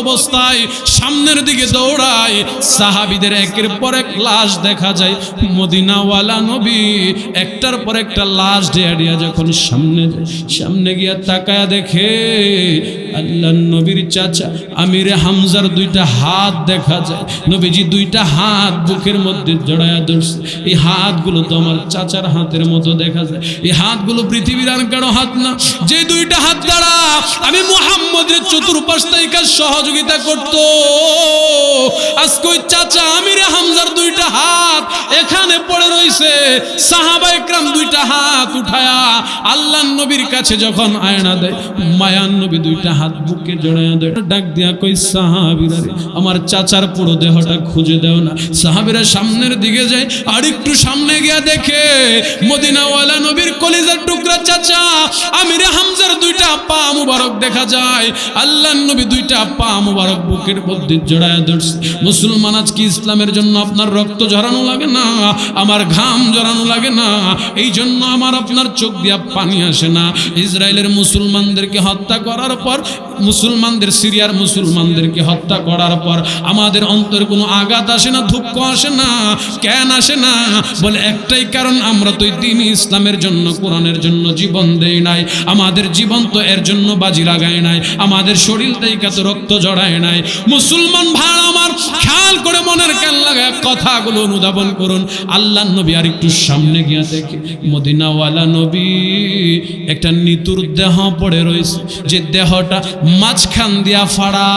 অবস্থায় সামনের দিকে দৌড়ায়। সাহাবিদের একের পর এক লাশ দেখা যায়। মদিনাওয়ালা নবী একটার পর একটা লাশ ডেয়া ডিয়া যখন সামনে সামনে গিয়া তাকায়া দেখে আল্লাহ নবীর চাচা আমির হামজার দুইটা হাত দেখা যায়। নবীজি দুইটা হাত বুকের মধ্যে জড়ায়া ধরছে। এই হাতগুলো তো আমার চাচার হাতের মতো দেখা যায়। এই হাতগুলো পৃথিবীর আর কারও হাত না। যে দুইটা হাত দ্বারা আমি মোহাম্মদের চতুর্পাশ সহযোগিতা করত। আজকে চাচা আমির হামজার দুইটা হাত রইছে সাহাবা একরাম দুইটা হাত উঠায়া আল্লাহ নবীর কাছে যখন আয়না দেয় মায়ান নবী দুইটা হাত বুকে জড়াইয়া দেয় ডাক দিয়া কই সাহাবিরা আমার চাচার পুরো দেহটা খুঁজে দেও না। সাহাবিরা সামনের দিকে যায় আর একটু সামনে গিয়া দেখে, মদিনাওয়ালা নবীর কলিজার টুকরা চাচা, আমিরে হামজার দুইটা পা মুবারক দেখা যায়। আল্লাহ নবী দুইটা পা মুবারক বুকের মধ্যে জড়ায় ধরছে। মুসলমান আজকে ইসলামের জন্য আপনার রক্ত ঝরানো লাগে না, আমার ঘাম জড়ানো লাগে না। এই জন্য আমার আপনার চোখ দিয়া পানি আসে না। ইসরায়েলের মুসলমানদেরকে হত্যা করার পর, মুসলমানদের, সিরিয়ার মুসলমানদেরকে হত্যা করার পর আমাদের অন্তরে কোনো আঘাত আসে না, দুঃখ আসে না কেন আসে না। বলে একটাই কারণ, আমরা তো দিন ইসলামের জন্য, কোরআনের জন্য জীবন দেই নাই। আমাদের জীবন তো এর জন্য বাজি লাগায় নাই। আমাদের শরীর থেকে তো রক্ত জড়ায় নাই। মুসলমান আমার খেয়াল করে মনের কেন লাগায় কথাগুলো অনুধাবন করুন। আল্লাহ নবী আর একটু সামনে গিয়া দেখে, মদিনাওয়ালা নবী, একটা নিতুর দেহ পড়ে রয়েছে। যে দেহটা মাঝখান দিয়া ফাড়া,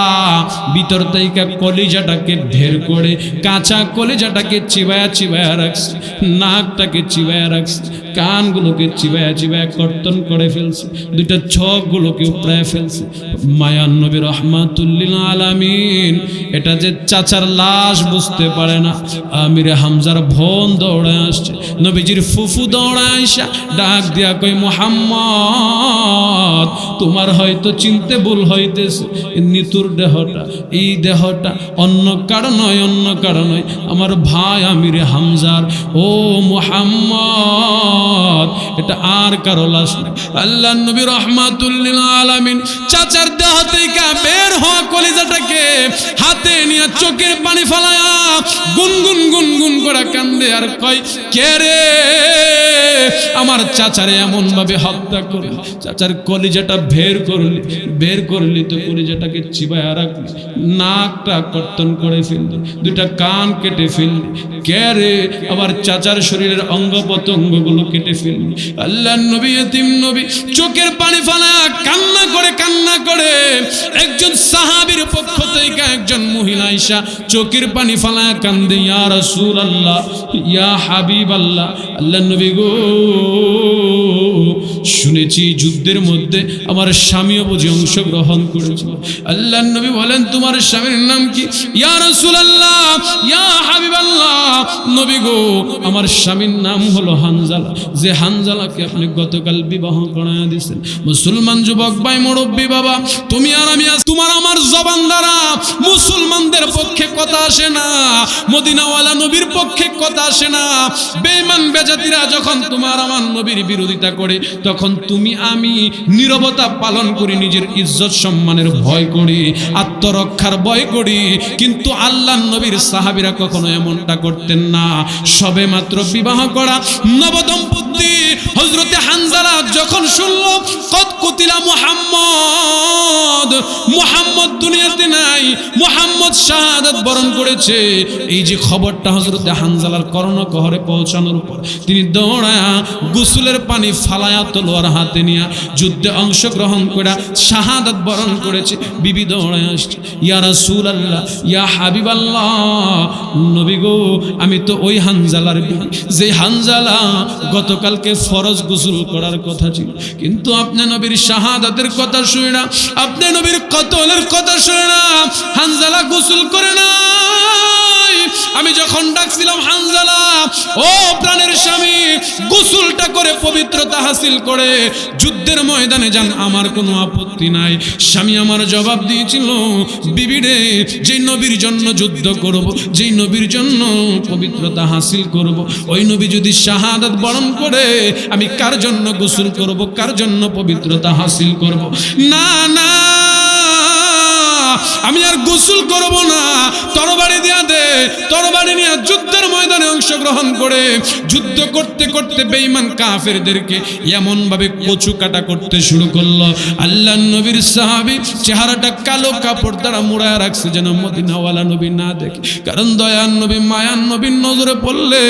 ভিতর থেকে কলিজাটাকে ঢের করে, কাঁচা কলিজাটাকে চিবায়া চিবায়া রাখছে, নাকটাকে চিবায়া রাখছে, কানগুলোকে চিবায়া চিবায়া কর্তন করে ফেলছে, দুইটা ছকগুলোকে উপড়ায় ফেলছে। মায়ান নবী রহমাতুল্লিল আলামিন, এটা যে চাচার লাশ বুঝতে পারে না। আমির হামজার ভন দৌড়ায় আসছে। নবীজির ফুফু দৌড়ায় আসা। ডাক দিয়া কই মোহাম্মদ, তোমার হয়তো চিনতে ভুল হইতেছে। নিতুর দেহটা, এই দেহটা অন্য কারও নয়, অন্য কারও নয়। আমার ভাই আমির হামজার। ও মোহাম্মদ, এটা আর কারও লাশ না। আল্লাহ নবী রহমাতুল্লিল আলামিন চাচার দেহ থেকে বের হওয়া কলিজাটাকে হাতে নিয়ে চোখের পানি ফালায়া গুনগুন গুনগুন করে কান্দে আর কয়, কে রে? আমার চাচারে এমন ভাবে হত্যা করে চাচার কলিজাটা বের করলি বের করলি তো কলিজাটাকে চিবায়া রাখলি, নাকটা কর্তন করে ফেললি, দুইটা কান কেটে ফেললি কে রে আমার চাচার শরীরের অঙ্গ প্রত্যঙ্গগুলো কেটে ফেলবি আল্লাহ নবী নবী, চোখের পানি ফালা, কান্না করে কান্না করে। একজন সাহাবীর পক্ষ থেকে একজন মহিলা আইসা চোখের পানি ফালা কান্দে, ইয়া রাসূলুল্লাহ, ইয়া হাবিব আল্লাহ আল্লাহ নবী গো শুনেছি যুদ্ধের মধ্যে আমার স্বামীও বুঝি অংশগ্রহণ করেছিল আল্লাহ নবী বলেন, তোমার স্বামীর নাম কি? নবী গো, আমার স্বামীর নাম হলো হানজালা। যে হানজালাকে আপনি গতকাল বিবাহ করায় দিয়েছেন। মুসলমান যুবক ভাই, মুরব্বী বাবা, তুমি আর আমি তোমার আমার জবান দ্বারা মুসলমানদের পক্ষে কথা আসে না। মদিনাওয়ালা নবীর পক্ষে কথা আসে না। বেঈমান বেজাতিরা যখন তোমার আমার নবীর বিরোধিতা করে তখন তুমি আমি নিরবতা পালন করি, নিজের ইজ্জত সম্মানের ভয় করি, আত্মরক্ষার ভয় করি। কিন্তু আল্লাহ নবীর সাহাবিরা কখনো এমনটা করতেন না। সবে মাত্র বিবাহ করা নবদম্পতি হজরতে হানজালা যখন শুনল কত কুতিলা মোহাম্মদ, মুহাম্মদ শাহাদাত বরণ করেছে। এই যে খবরটা হজরতে হানজালার কর্ণকহরে পৌঁছানোর উপর, তিনি দৌড়ায়া গোসলের পানি ফালায়া তলোয়ার হাতে নিয়া যুদ্ধে অংশগ্রহণ করে শাহাদাত বরণ করেছে। বিবি দৌড়ায় আসছে, ইয়া রাসূল আল্লাহ ইয়া হাবিব আল্লাহ নবী গো, আমি তো ওই হানজালার যে হানজালা গতকালকে ফরজ গোসল করার কথা ছিল, কিন্তু আপনি নবীর শাহাদাতের কথা শুনে না, আপনি নবীর কতলের কথা শুনে না, হানজালা গোসল করে না আমি যখন ডাকছিলাম হানজালা ও প্রাণের স্বামী, গোসলটা করে পবিত্রতা হাসিল করে। যুদ্ধের ময়দানে যান, আমার কোনো আপত্তি নাই। স্বামী আমার জবাব দিয়েছিল বিবিরে যেই নবীর জন্য যুদ্ধ করব, যেই নবীর জন্য পবিত্রতা হাসিল করব, ওই নবী যদি শাহাদাত বরণ করে, আমি কার জন্য গোসল করব, কার জন্য পবিত্রতা হাসিল করব? না না আমি আর গোসল করব না। তরবারি দিয়া দে, তরবারি নিয়ে যুদ্ধের ময়দানে অংশগ্রহণ করে। যুদ্ধ করতে করতে বেঈমান কাফেরদেরকে এমন ভাবে কচু কাটা করতে শুরু করল। আল্লাহ নবীর সাহাবী চেহারাটা কালো কাপড় দ্বারা মুড়ায় রাখছে যেন মদিনাওয়ালা নবী না দেখে। কারণ দয়ান নবী মায়ান নবীর নজরে পড়লে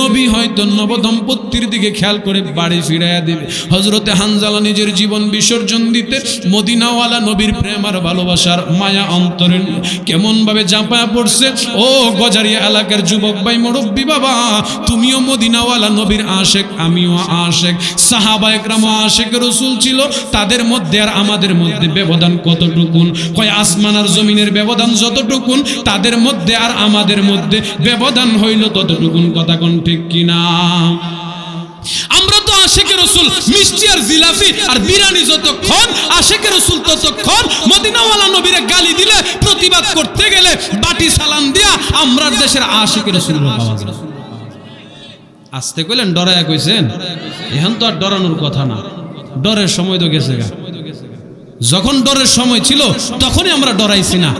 নবী হয়তো নবদম্পতির দিকে খেয়াল করে বাড়ি ফিরাইয়া দেবে। হজরতে হানজালা নিজের জীবন বিসর্জন দিতে মদিনাওয়ালা নবীর প্রেম আর ভালোবাসার মায়া অন্তরে কেমন ভাবে জাপায়া পড়ছে? ও গজারিয়া এলাকার যুবক ভাই, মুরব্বী বাবা, তুমিও মদিনাওয়ালা নবীর আশেক, আমিও আশেক। সাহাবা একরাম আশেক রসুল ছিল, তাদের মধ্যে আর আমাদের মধ্যে ব্যবধান কতটুকুন? কয়, আসমান আর জমিনের ব্যবধান যতটুকুন, তাদের মধ্যে আর আমাদের মধ্যে ব্যবধান হইল ততটুকুন। কথা কোন ঠিক কিনা? আমরা তো আশেকের রসুল, মিষ্টি আর জিলাপি আর বিরানি যতক্ষণ আশেকের রসুল ততক্ষণ মদিনাওয়ালা নবীরে গালি দিলে, প্রতিবাদ করতে গেলে বাটি সালান দিয়া আমরার দেশের আশেকের রসুল আসতে কইলেন ডরায়া কইছেন? এখন তো আর ডরানোর কথা না। ডরের সময় তো গেছে গা। যখন ডরের সময় ছিল, তখনই আমরা ডরাইছি না।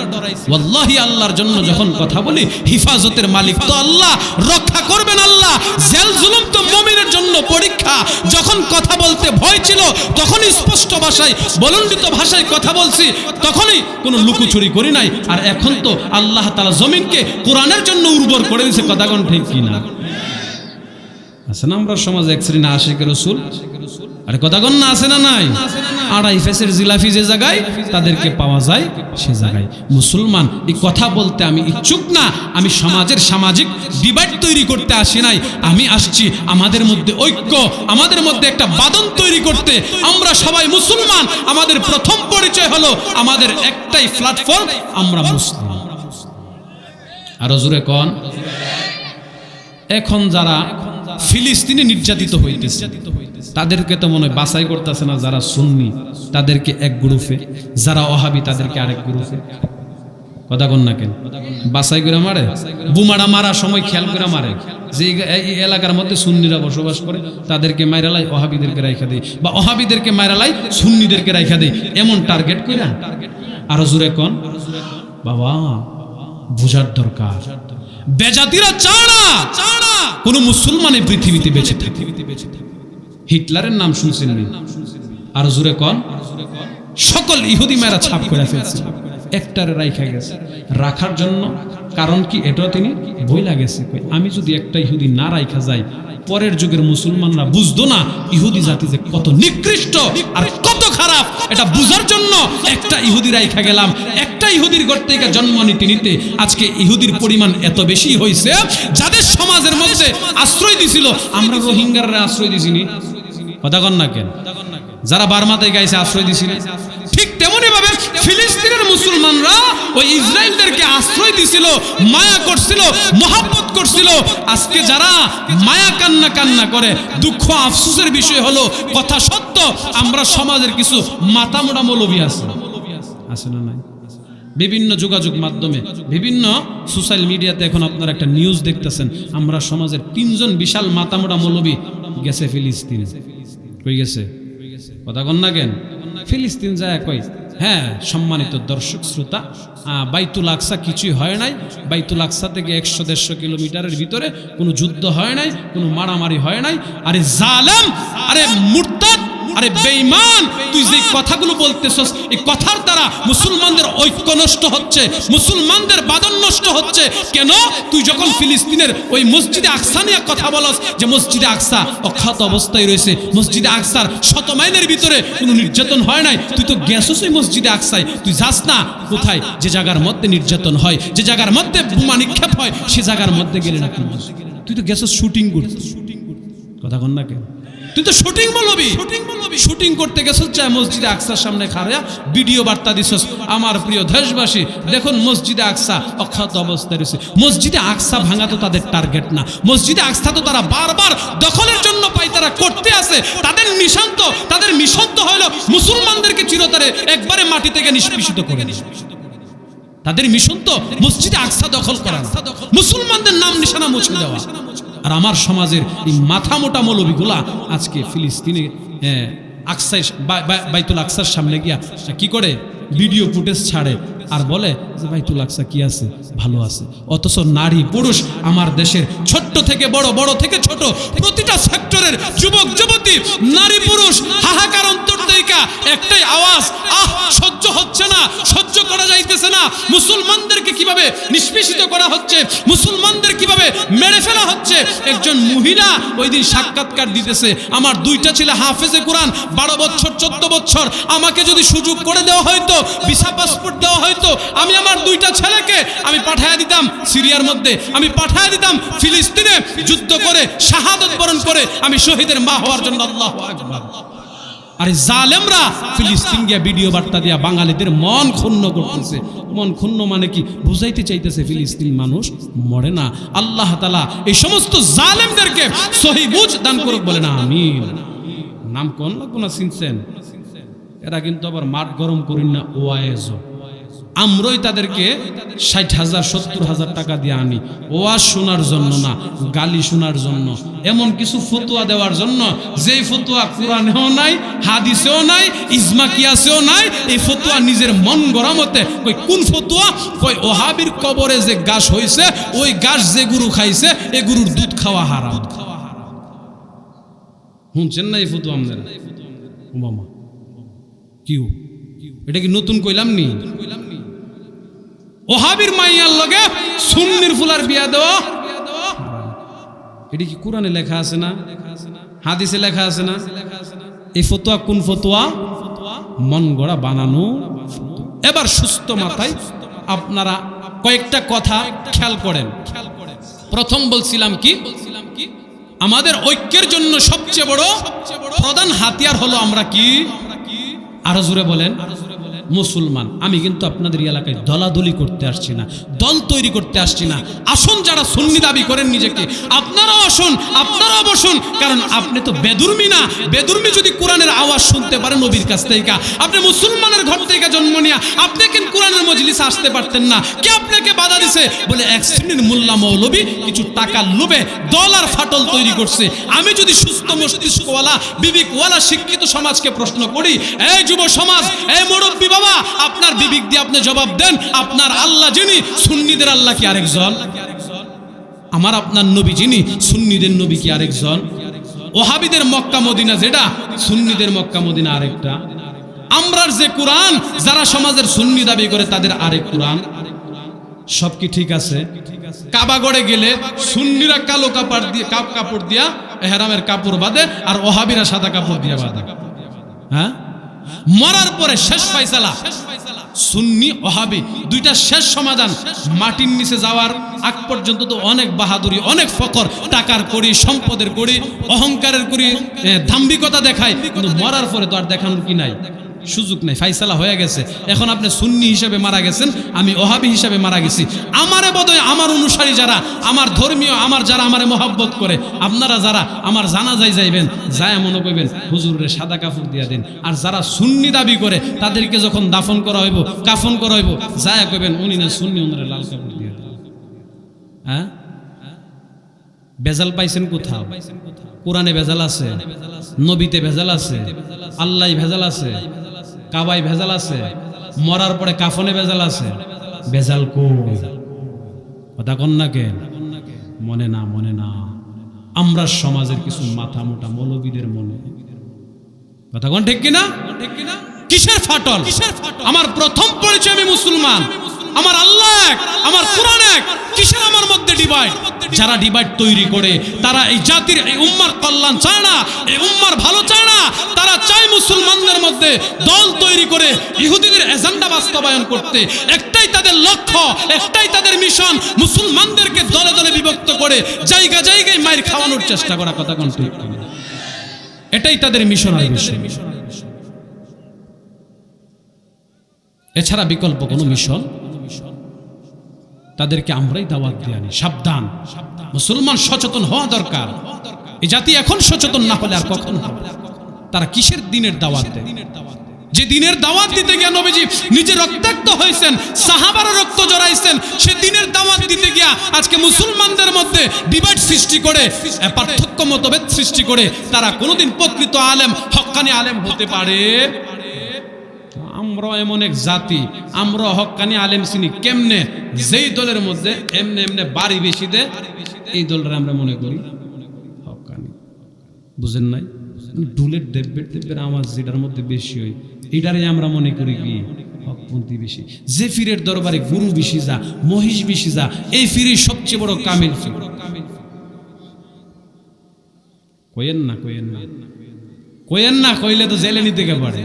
ওয়াল্লাহি আল্লাহর জন্য যখন কথা বলি, হিফাজতের মালিক তো আল্লাহ, রক্ষা করবেন আল্লাহ। জেল জুলুম তো মুমিনের জন্য পরীক্ষা। যখন কথা বলতে ভয় ছিল, তখনই স্পষ্ট ভাষায় বলন্ডিত ভাষায় কথা বলছি। তখনই কোনো লুকোচুরি করি নাই। আর এখন তো আল্লাহ তাআলা জমিনকে কোরআনের জন্য উর্বর করে দিয়েছে। কথা কোন ঠিক কিনা আছে না আমরা সমাজে এক শ্রেণি আশেকের রসুল? আরে কথা কন না আছে না নাই? আড়াই ফেসের জিলাফি যে জায়গায়, তাদেরকে পাওয়া যায়। সে জায়গায়। মুসলমান, এই কথা বলতে আমি ইচ্ছুক না, আমি সমাজের সামাজিক ডিভাইড তৈরি করতে আসি নাই। আমি আসছি আমাদের মধ্যে ঐক্য, আমাদের মধ্যে একটা বাদন তৈরি করতে। আমরা সবাই মুসলমান, আমাদের প্রথম পরিচয় হলো আমাদের একটাই প্ল্যাটফর্ম আমরা মুসলিম। আরও জোরে কন। এখন যারা ফিলিস্তিনে নির্যাতিত হইতেছে। তাদেরকে তো মনে হয় বাছাই করতেছে না যারা সুন্নি, তাদেরকে এক গ্রুপে, যারা অহাবি তাদেরকে আরেক গ্রুপে। কথা কন না কেন? বাছাই করে মারে? বুমারা মারা সময় খেয়াল করে মারে। যে এই এলাকার মধ্যে সুন্নিরা বসবাস করে, তাদেরকে মাইরালাই অহাবিদেরকে রাইখা দেয় বা অহাবিদেরকে মাইরালাই সুন্নিদেরকে রাইখা দেয় এমন টার্গেট করে আরও জোরে কন। বাবা, বুঝার দরকার। বেজাতিরা চাড়া কোন মুসলমান এই পৃথিবীতে বেঁচে থাকে। হিটলারের নাম শুনছেন? আর জুরে কন, সকল ইহুদি মেয়েরা ছাপ করে ফেলছে। একটারে রাইখা গেছে। রাখার জন্য, কারণ কি এটাও তিনি বই লাগেছে আমি যদি একটা ইহুদি না রাইখা যাই, পরের যুগের মুসলমানরা বুঝতো না ইহুদি জাতি যে কত নিকৃষ্ট আর কত খারাপ। এটা বুঝার জন্য একটা ইহুদি রাইখা গেলাম। একটা ইহুদির ঘর থেকে জন্ম নিতে নিতে আজকে ইহুদির পরিমাণ এত বেশি হয়েছে যাদের সমাজের মধ্যে আশ্রয় দিছিল। আমরা রোহিঙ্গাররা আশ্রয় দিছিনি। কথা কন না কেন? যারা বার্মাতে গাইছে আশ্রয় দিছিল। ঠিক তেমনি ভাবে ফিলিস্তিনের মুসলমানরা ইসরায়েলদেরকে আশ্রয় দিছিল, মায়া করছিল, মহাব্বত করছিল। আজকে যারা মায়া কান্না কান্না করে, দুঃখ আফসোসের বিষয় হলো, কথা সত্য, আমরা সমাজের কিছু মাতামোড়া মৌলবী আছে। আছে না নাই? বিভিন্ন যোগাযোগ মাধ্যমে, বিভিন্ন সোশ্যাল মিডিয়াতে এখন আপনারা একটা নিউজ দেখতেছেন। আমরা সমাজের তিনজন বিশাল মাতামোড়া মৌলবী গেছে ফিলিস্তিনে। কই গেছে? কথা কন না কেন? ফিলিস্তিন যায় কই? হ্যাঁ সম্মানিত দর্শক, শ্রোতা বাইতুল আকসা কিছুই হয় নাই। বাইতুল আকসা থেকে একশো দেড়শো কিলোমিটারের ভিতরে কোনো যুদ্ধ হয় নাই, কোনো মারামারি হয় নাই। আরে জালেম, আরে মুরতাদ আরে বেঈমান তুই যে কথাগুলো বলতেছস এই কথার দ্বারা মুসলমানদের ঐক্য নষ্ট হচ্ছে মুসলমানদের বাদন নষ্ট হচ্ছে। কেন? তুই যখন ফিলিস্তিনের ওই মসজিদে আকসা নিয়ে কথা বলস যে মসজিদে আকসা অক্ষত অবস্থায় রয়েছে। মসজিদে আকসার শত মাইলের ভিতরে কোনো নির্যাতন হয় নাই। তুই তো গেছস ওই মসজিদে আকসায়। তুই যাস না কোথায়? যে জায়গার মধ্যে নির্যাতন হয় যে জায়গার মধ্যে বোমা নিক্ষেপ হয় সে জায়গার মধ্যে গেলে না? তুই তো গেছস শুটিং করছিস কথা কন না কেন? তুই তো শুটিং বলবি শুটিং করতে গেছিস চায় মসজিদে আকসার সামনে খাড়া। ভিডিও বার্তা দিছস আমার প্রিয় দেশবাসী। দেখুন মসজিদে আকসা অক্ষত অবস্থায় রয়েছে। মসজিদে আকসা ভাঙা তো তাদের টার্গেট না। মসজিদে আকসা তো তারা বারবার দখলের জন্য পাই তারা করতে আসে। তাদের মিশন তো তাদের মিশন তো হলো মুসলমানদেরকে চিরতরে একবারে মাটি থেকে নিষ্পিষিত করে দিবে তাদের মিশন তো মসজিদে আকসা দখল করা মুসলমানদের নাম নিশানা মুছে দেওয়া। আর আমার সমাজের এই মাথা মোটা মৌলবীগুলা আজকে ফিলিস্তিনে আকসাই বাইতুল আকসার সামনে গিয়া কি করে? ভিডিও ফুটেজ ছাড়ে। আর বলে যে ভাই তুলাকসা কি আছে? ভালো আছে। অথচ নারী, পুরুষ আমার দেশের ছোট্ট থেকে বড় বড় থেকে ছোট প্রতিটা সেক্টরের যুবক, যুবতী, নারী, পুরুষ, হাহাকার অন্তর্দায়িকা একটাই আওয়াজ, আহ, সহ্য হচ্ছে না, সহ্য করা যাইতেছে না। মুসলমানদেরকে কীভাবে নিষ্পেষিত করা হচ্ছে? মুসলমানদের কীভাবে মেরে ফেলা হচ্ছে? একজন মহিলা ওই দিন সাক্ষাৎকার দিতেছে, আমার দুইটা ছেলে হাফেজে কোরআন, বারো বছর, চোদ্দ বছর, আমাকে যদি সুযোগ করে দেওয়া হয়তো ভিসা পাসপোর্ট দেওয়া হয়তো আমি আমার দুইটা ছেলেকে আমি পাঠায় দিতাম সিরিয়ার মধ্যে। আমি পাঠায় দিতাম ফিলিস্তিনে যুদ্ধ করে, শাহাদত বরণ করে, আমি শহীদের মা হওয়ার জন্য আল্লাহ আরে জালেমরা ফিলিস্তিন গিয়া ভিডিও বার্তা দিয়া বাঙালিদের মন ক্ষুণ্ণ করতেছে। মন ক্ষুণ্ণ মানে কি? বুঝাইতে চাইতেছে ফিলিস্তিন মানুষ মরে না। আল্লাহ তালা এই সমস্ত জালেমদেরকে সহি বুঝ দান করুক বলে না আমি নাম কোন না চিনছেন? এরা কিন্তু আবার মাঠ গরম করিন না ওয়াইজ আমরাই তাদেরকে ষাট হাজার, সত্তর হাজার টাকা দিয়ে আনি। ওয়াজ শোনার জন্য না, গালি শোনার জন্য। এমন কিছু ফতুয়া দেওয়ার জন্য, যেই ফতুয়া কোরআনেও নাই, হাদিসেও নাই ইজমা কিয়াসেও নাই, এই ফতুয়া নিজের মন গড়া মতে কই, কোন ফতুয়া? কই, ওহাবির কবরে যে গাছ হইছে, ওই গাছ যে গুরু খাইছে এই গুরুর দুধ খাওয়া হারাম। শুনছেন না এই ফতুয়া আমাদের? কিউ এটা কি নতুন কইলাম নি? ওহাবির মাইয়ার লগে সুন্নির ফুলার বিয়া দেওয়া। এটা কি কোরআনে লেখা আছে না? হাদিসে লেখা আছে না? এই ফতোয়া কোন ফতোয়া? মন গড়া বানানো এবার সুস্থ মাথায় আপনারা কয়েকটা কথা খেয়াল করেন। প্রথম বলছিলাম কি? আমাদের ঐক্যের জন্য সবচেয়ে বড় প্রধান হাতিয়ার হলো আমরা কি? আরও জোরে বলেন। মুসলমান। আমি কিন্তু আপনাদের এলাকায় দলাদলি করতে আসছি না, দল তৈরি করতে আসছি না। আসুন যারা সুন্নি দাবি করেন নিজেকে, আপনারাও আসুন, আপনারাও বসুন। কারণ আপনি তো বেদুর্মি না। বেদুর্মি যদি কোরআনের আওয়াজ শুনতে পারেন নবীর কাছ থেকে। আপনি মুসলমানের ঘর থেকে জন্ম নিয়ে আপনি কেন কোরআনের মজলিসে আসতে পারতেন না। কে আপনাকে বাধা দিছে? বলে এক শ্রেণির মোল্লা মৌলবী কিছু টাকা লোভে দল আর ফাটল তৈরি করছে। আমি যদি সুস্থ মস্তিষ্কওয়ালা, বিবেকওয়ালা, শিক্ষিত সমাজকে প্রশ্ন করি, এই যুব সমাজ, এই মুরব্বী বাবা আপনার বিবেক দিয়ে আপনি জবাব দেন, আপনার আল্লাহ যিনি, সুন্নিদের আল্লাহ কি আরেকজন আমার আপনার নবী যিনি, সুন্নিদের নবী কি আরেকজন ওহাবিদের মক্কা মদিনা যেটা, সুন্নিদের মক্কা মদিনা আরেকটা। আমরার যে কোরআন, যারা সমাজের সুন্নি দাবি করে, তাদের আরেক কোরআন। সব কি ঠিক আছে? কাবাগড়ে গেলে সুন্নিরা কালো কাপড় দিয়ে, কাপ কাপড় দিয়া, এহরামের কাপড় বাঁধে, আর ওহাবিরা সাদা কাপড় দিয়ে বাঁধে। হ্যাঁ? মরার পরে শেষ ফাইসালা সুন্নি ওহাবি, দুইটা শেষ সমাধান। মাটির নিচে যাওয়ার আগ পর্যন্ত তো অনেক বাহাদুরি, অনেক ফকর। টাকার করি সম্পদের করি অহংকারের করি দাম্ভিকতা দেখায়, কিন্তু মরার পরে তো আর দেখানোর কি নাই? সুযোগ নাই, ফাইসালা হয়ে গেছে। এখন আপনি সুন্নি হিসেবে মারা গেছেন, আমি ওহাবি হিসেবে মারা গেছি। আমারে বোধহয় আমার অনুসারী যারা, আমার ধর্মীয়, আমার যারা আমারে মহাব্বত করে, আপনারা যারা আমার জানা যাই যাইবেন, যায় মনে করবেন হুজুরে সাদা কাপড় দিয়া দেন। আর যারা সুন্নি দাবি করে, তাদেরকে যখন দাফন করা হইব, কাফন করা হইব, যায় কইবেন, উনি না সুন্নি ওনারে লাল কাপড় দিয়া দেন। হ্যাঁ? বেজাল পাইছেন কোথাও? কোরআনে ভেজাল আছে? নবীতে ভেজাল আছে? আল্লাহ ভেজাল আছে? কাবাই ভেজাল আছে, মরার পরে কাফনে ভেজাল আছে। ভেজাল কই? কথা কন না কেন? মনে না মনে না। আমরা সমাজের কিছু মাথা মোটা মৌলবীদের মনে। কথা কোন ঠিক কিনা? ঠিক কিনা কিসের ফাটল? কিসের ফাটল আমার প্রথম পরিচয় আমি মুসলমান। আমার আল্লাহ এক, আমার কোরআন এক। কিসের আমার মধ্যে ডিভাইড যারা ডিভাইড তৈরি করে, তারা এই জাতির, এই উম্মার কল্যাণ চায় না, এই উম্মার ভালো চায় না। তারা চায় মুসলমানদের মধ্যে দল তৈরি করে, ইহুদিদের এজেন্ডা বাস্তবায়ন করতে। একটাই তাদের লক্ষ্য, একটাই তাদের মিশন মুসলমানদেরকে দলে দলে বিভক্ত করে, জায়গা জায়গায় মায়ের খাওয়ানোর চেষ্টা করা, কথা কোন এটাই তাদের মিশন আর মিশন এছাড়া বিকল্প কোনো মিশন তাদেরকে আমরাই দাওয়াত দিয়ে আনি। সাবধান। মুসলমান সচেতন হওয়া দরকার। এই জাতি এখন সচেতন না হলে আর কখন তারা কিসের দিনের দাওয়াত দেয়? যে দিনের দাওয়াত দিতে গিয়া নবীজি নিজে রক্তাক্ত হয়েছেন, সাহাবারা রক্ত জড়াইছেন, সে দিনের দাওয়াত দিতে গিয়া আজকে মুসলমানদের মধ্যে ডিভাইড সৃষ্টি করে পার্থক্য মতভেদ সৃষ্টি করে, তারা কোনোদিন প্রকৃত আলেম হক্কানি আলেম হতে পারে। আমরা এমন এক জাতি, আমরা হক্কানি আলেম চিনি কেমনে? যেই দলের মধ্যে এমনে এমনে বাড়ি বেশি দে এই দলটা আমরা মনে করি হকানি। বুঝেন নাই? ডুলের দেব্বের দেব্বের আওয়াজ যেটার মধ্যে বেশি হয় এটারে আমরা মনে করি কি? হকপন্থী বেশি। যে ফিরের দরবারে গুরু বেশি যা, মহিষ বেশি যা, এই ফিরি সবচেয়ে বড় কামিল ফির। কইেন না কইেন না। কইেন না, কইলে তো জেলে নিতে পারে।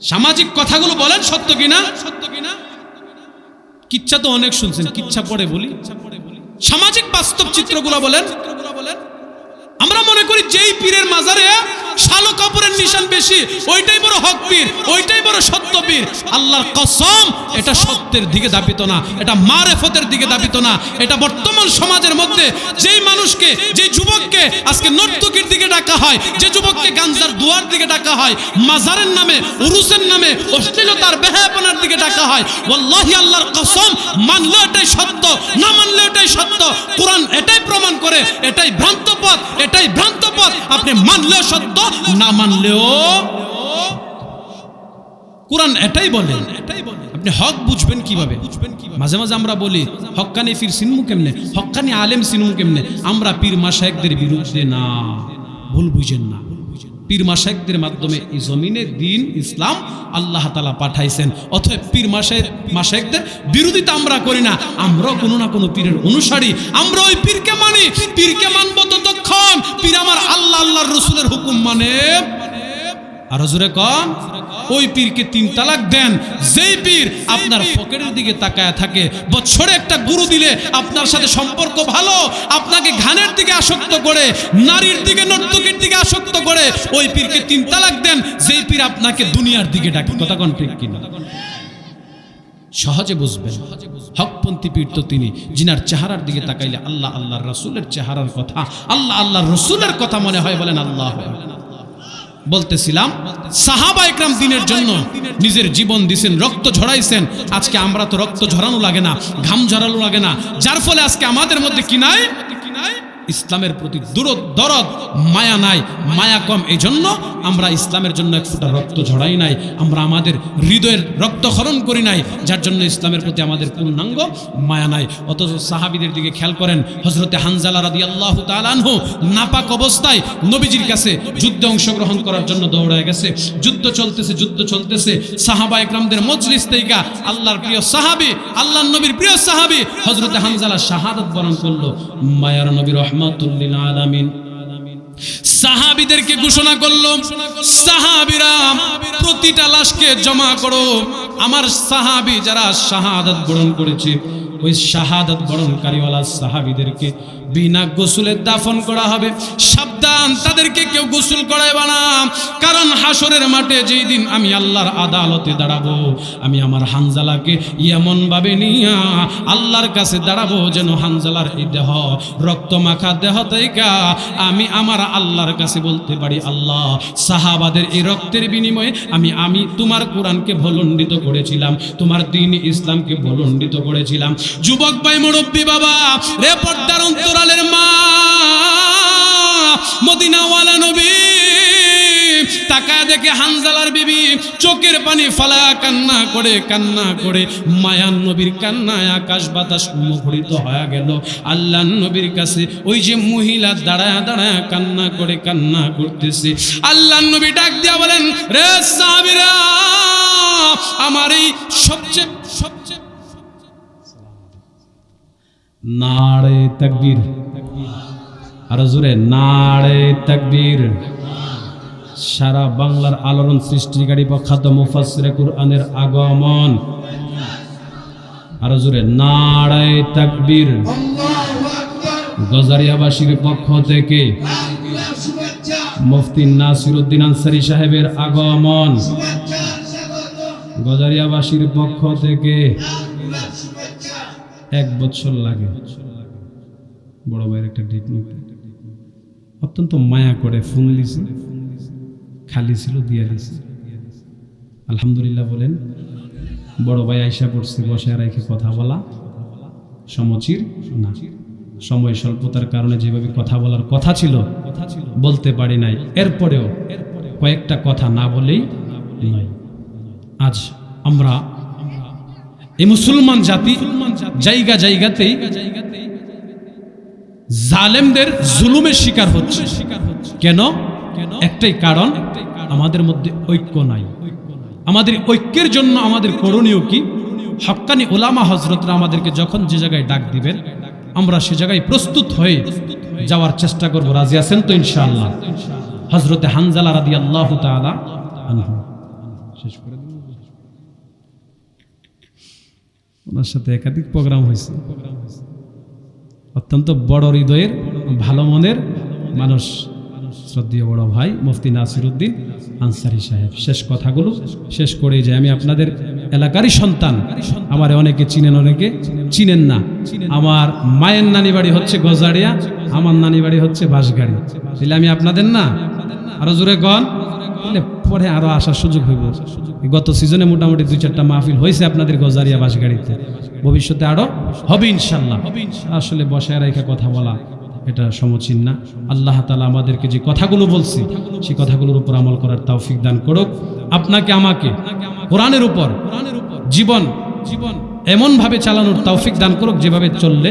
সামাজিক কথাগুলো বলেন সত্য কিনা? সত্য কিনা কিচ্ছা তো অনেক শুনছেন, কিচ্ছা পড়ে বলি। সামাজিক বাস্তব চিত্রগুলো বলেন। আমরা মনে করি যেই পীরের মাজারে শালো কাপড়ের নিশান বেশি, ওইটাই বড় হক পীর, ওইটাই বড় সত্য পীর। আল্লাহর কসম, এটা সত্যের দিকে দাবিত না, এটা মারেফতের দিকে দাবিত না, এটা বর্তমান সমাজের মধ্যে যেই মানুষকে যে যুবককে আজকে নর্তকীর দিকে ডাকা হয়, যে যুবককে গাঞ্জার দুয়ার দিকে ডাকা হয়, মাজারের নামে, উরুসের নামে, অশ্লীলতার বেহাপনার দিকে ডাকা হয়, ওয়াল্লাহি আল্লাহর কসম, মানলে এটাই সত্য, না মানলে এটাই সত্য, কোরআন এটাই প্রমাণ করে, এটাই ভ্রান্ত পথ এটাই ভ্রান্ত পথ আপনি মানলেও সত্য না মানলেও কোরআন এটাই বলে। এটাই বলে আপনি হক বুঝবেন কীভাবে? বুঝবেন কীভাবে মাঝে মাঝে আমরা বলি হক্কানি ফির সিনমু কেমনে? হক্কানি আলেম সিনমু কেমনে? আমরা পীর মাসায়েকদের বিরুদ্ধে না। ভুল বুঝেন না। পীর মাসায়েকদের মাধ্যমে এই জমিনে দিন, ইসলাম আল্লাহ তালা পাঠাইছেন। অথবা পীর মাসায়েক মাসায়েকদের বিরোধিতা আমরা করি না। আমরাও কোনো না কোনো পীরের অনুসারী। আমরা ওই পীরকে মানি। পীরকে মানবো ততক্ষণ। পীর আমার আল্লাহ আল্লাহ আল্লাহর হুকুম মানে? আর জোরে কম ওই পীরকে তিন তালাক দেন। যেই পীর আপনার পকেটের দিকে তাকায় থাকে, বছরে একটা গুরু দিলে আপনার সাথে সম্পর্ক ভালো, আপনাকে ঘানের দিকে আসক্ত করে, নারীর দিকে, নর্তকীর দিকে আসক্ত করে, ওই পীরকে তিন তালাক দেন। যেই পীর আপনাকে দুনিয়ার দিকে ডাকে। কথা কোন ঠিক কিনা? সহজে বুঝবেন। হকপন্থী পীর তো তিনি যিনার চেহারার দিকে তাকাইলে আল্লাহ আল্লাহ রসুলের চেহারার কথা, আল্লাহ আল্লাহ রসুলের কথা মনে হয় বলেন আল্লাহ। বলতেছিলাম, সাহাবা একরাম দিনের জন্য নিজের জীবন দিছেন, রক্ত ঝরাইছেন। আজকে আমরা তো রক্ত ঝরানো লাগে না, ঘাম ঝরানো লাগে না। যার ফলে আজকে আমাদের মধ্যে কি নাই? ইসলামের প্রতি দূরত দরদ, মায়া নাই। মায়া কম এই জন্য আমরা ইসলামের জন্য এক ফুটা রক্ত ঝড়াই নাই। আমরা আমাদের হৃদয়ের রক্তক্ষরণ করি নাই, যার জন্য ইসলামের প্রতি আমাদের পূর্ণাঙ্গ মায়া নাই। অথচ সাহাবিদের দিকে খেয়াল করেন হজরতে হানজালা রাদি আল্লাহ তালানহু নাপাক অবস্থায় নবীজির কাছে যুদ্ধে অংশগ্রহণ করার জন্য দৌড়ায় গেছে। যুদ্ধ চলতেছে যুদ্ধ চলতেছে। সাহাবা একরামদের মজলিস তেইকা আল্লাহর প্রিয় সাহাবি, আল্লাহর নবীর প্রিয় সাহাবি হজরতে হানজালা শাহাদত বরণ করল। মায়ার নবী রহমাতুল্লিল আলামিন। সাহাবিদেরকে ঘোষণা করল, সাহাবিরা, প্রতিটা লাশকে জমা করো। আমার সাহাবি যারা শাহাদাত বরণ করেছে, ওই শাহাদাত বরণকারীওয়ালা সাহাবিদেরকে বিনা গোসলে দাফন করা হবে। সাবধান, তাদেরকে কেউ গোসল করাইবা না। কারণ হাসরের মাঠে যেই দিন আমি আল্লাহর আদালতে দাঁড়াবো, আমি আমার হানজালাকে এমন ভাবে নিয়া আল্লাহর কাছে দাঁড়াবো যেন হানজালার এই দেহ রক্ত মাখা দেহ তাইকা আমি আমার আল্লাহর কাছে বলতে পারি, আল্লাহ, সাহাবাদের এই রক্তের বিনিময়ে আমি আমি তোমার কোরআনকে ভলণ্ডিত করেছিলাম, তোমার দিন ইসলামকে ভলণ্ডিত করেছিলাম। যুবক ভাই, মুরব্বী বাবা, রে পর্দার অন্তরালের মা, মদিনাওয়ালা নবী, তাকায় দেখে হানজালার বিবি চোখের পানি ফালা কান্না করে কান্না করে। মায়ান নবীর কান্নায় আকাশ বাতাস মুখরিত হয়ে গেল। আল্লাহ নবীর কাছে ওই যে মহিলা দাঁড়ায় দাঁড়ায় কান্না করে, কান্না করতেছে। আল্লাহ নবী ডাক দিয়া বলেন, রে সাহাবীরা, আমার এই সবচেয়ে নাড়ে তাকবীর। আর জোরে, নাড়ে তাকবীর। সারা বাংলার আলোড়ন সৃষ্টিকারী প্রখ্যাত মুফাসসিরে কুরআনের আগমন। আর জোরে, নাড়ে তাকবীর। গজারিয়াবাসীর পক্ষ থেকে মুফতি নাসিরউদ্দিন আনসারী সাহেবের আগমন। গজারিয়াবাসীর পক্ষ থেকে এক বছর লাগে। বড় ভাইয়ের একটা ডেট নিতে অত্যন্ত মায়া করে ফোন দিছে খালি ছিল, দিয়া দিছে আলহামদুলিল্লাহ বলেন, বড় ভাই আইসা পড়ছে বসে রেখে কথা বলা সমচির না। সময় স্বল্পতার কারণে যেভাবে কথা বলার কথা ছিল কথা ছিল বলতে পারি নাই। এরপরেও কয়েকটা কথা না বলেই আজ আমরা এই মুসলমান জাতি জায়গা জায়গাতেই জালেমদের জুলুমের শিকার হচ্ছে। কেন? একটাই কারণ, আমাদের মধ্যে ঐক্য নাই। আমাদের ঐক্যের জন্য আমাদের করণীয় কি? হক্কানি ওলামা হজরতরা আমাদেরকে যখন যে জায়গায় ডাক দিবেন, আমরা সে জায়গায় প্রস্তুত হয়ে যাওয়ার চেষ্টা করব। রাজি আছেন তো ইনশাআল্লাহ? হজরতে হানজালা রাদি আল্লাহ আনহু। শেষ করে দিন ওনার সাথে একাধিক প্রোগ্রাম হয়েছে। অত্যন্ত বড় হৃদয়ের, ভালো মনের মানুষ। শ্রদ্ধীয় বড় ভাই মুফতি নাসিরুদ্দিন আনসারি সাহেব। শেষ কথাগুলো শেষ করে যে আমি আপনাদের এলাকারই সন্তান। আমার অনেকে চিনেন অনেকে চিনেন না। আমার মায়ের নানি বাড়ি হচ্ছে গজারিয়া, আমার নানি বাড়ি হচ্ছে বাঁশগাড়ি। তাহলে আমি আপনাদের না? আরও জোরে তাহলে পরে আরও আসার সুযোগ হইব। গত সিজনে মোটামুটি দুই চারটা মাহফিল হয়েছে আপনাদের গজারিয়া বাসগাড়িতে ভবিষ্যতে আরও হবে ইনশাল্লাহ আসলে বসায় রেখে কথা বলা, এটা সমচীন না। আল্লাহ তালা আমাদেরকে যে কথাগুলো বলছি, সেই কথাগুলোর উপর আমল করার তৌফিক দান করুক। আপনাকে, আমাকে, কোরআনের উপর, জীবন জীবন এমন ভাবে চালানোর তৌফিক দান করুক যেভাবে চললে।